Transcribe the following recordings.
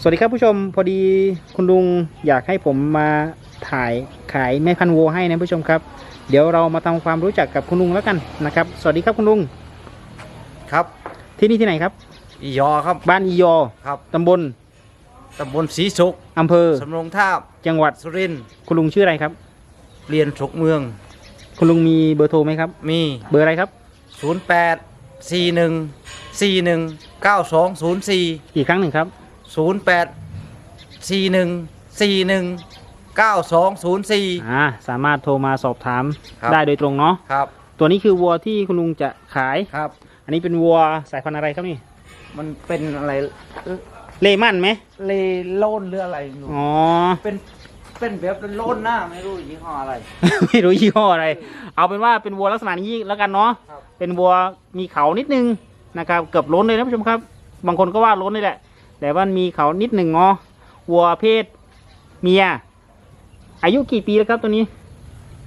สวัสดีครับผู้ชมพอดีคุณลุงอยากให้ผมมาถ่ายขายแม่พันธุ์วัวให้นะผู้ชมครับ เดี๋ยวเรามาทำความรู้จักกับคุณลุงแล้วกันนะครับ สวัสดีครับคุณลุงครับ ที่นี่ที่ไหนครับ อียอครับ บ้านอียอครับตำบลตำบลศรีสุกอำเภอสำโรงทาบจังหวัดสุรินทร์คุณลุงชื่ออะไรครับ เรียนสุกเมือง คุณลุงมีเบอร์โทรไหมครับ มีเบอร์อะไรครับ 0 8 4 1 4 1 9 2 0 4 อีกครั้งหนึ่งครับ 0 8 4 1 4 1 9 2 0 4 อ่าสามารถโทรมาสอบถามครับ ได้โดยตรงเนาะครับตัวนี้คือวัวที่คุณลุงจะขาย ครับ อันนี้เป็นวัวสายพันธุ์อะไรครับนี่ มันเป็นอะไรเลมั่นไหมเลโลนหรืออะไรหนูอ๋อ เป็นเป็นแบบโลนหน้าไม่รู้ยี่ห้ออะไร ไม่รู้ยี่ห้ออะไร เอาเป็นว่าเป็นวัวลักษณะนี้แล้วกันเนาะ ครับ เป็นวัวมีเขานิดนึงนะครับ เกือบล้นเลยนะผู้ชมครับ บางคนก็ว่าล้นเลยแหละ แต่ว่ามีเขานิดหนึ่งเนาะวัวเพศเมีย อายุกี่ปีแล้วครับตัวนี้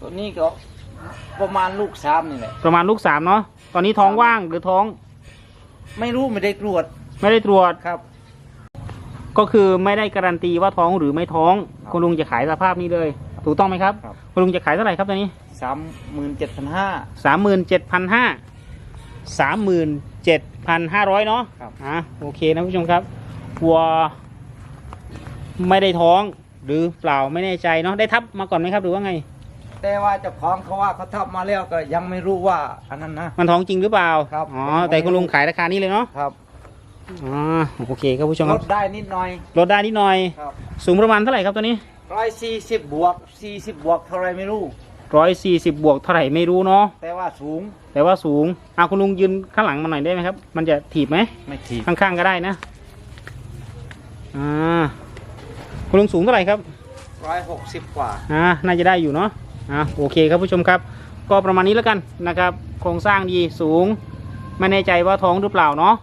ตัวนี้ก็ประมาณลูกสามนี่แหละประมาณลูกสามเนาะตอนนี้ท้องว่างหรือท้อง ไม่รู้ไม่ได้ตรวจไม่ได้ตรวจครับ ก็คือไม่ได้การันตีว่าท้องหรือไม่ท้องครับคุณลุงจะขายสภาพนี้เลย ถูกต้องไหมครับ ครับ คุณลุงจะขายเท่าไหร่ครับตัวนี้สามหมื่นเจ็ดพันห้า สามหมื่นเจ็ดพันห้าสามหมื่นเจ็ดพันห้าร้อยเนาะครับ อะโอเคนะผู้ชมครับ วัว ไม่ได้ท้องหรือเปล่าไม่แน่ใจเนาะได้ทับมาก่อนไหมครับหรือว่าไง แต่ว่าเจ้าของเขาว่าเขาทำมาแล้วก็ยังไม่รู้ว่าอันนั้นนะ มันท้องจริงหรือเปล่าครับอ๋อแต่คุณลุงขายราคานี้เลยเนาะครับอ๋อโอเคครับผู้ชมคลรับดได้นิดหน่อยลดได้นิดหน่อย ครับสูงประมาณเท่าไหร่ครับตัวนี้ร้อยสี่สิบบวกสี่สิบบวกเท่าไรไม่รู้ ร้อยสี่สิบบวกเท่าไหร่ไม่รู้เนาะแต่ว่าสูงแต่ว่าสูงอะคุณลุงยืนข้างหลังมาหน่อยได้ไหมครับ มันจะถีบไหมไม่ถีบข้างๆก็ได้นะ อ่าคุณลุงสูงเท่าไหร่ครับร้อยหกสิบกว่าอ่าน่าจะได้อยู่เนาะอ่าโอเคครับผู้ชมครับ ก็ประมาณนี้แล้วกันนะครับ โครงสร้างดีสูง ไม่แน่ใจว่าท้องหรือเปล่าเนาะ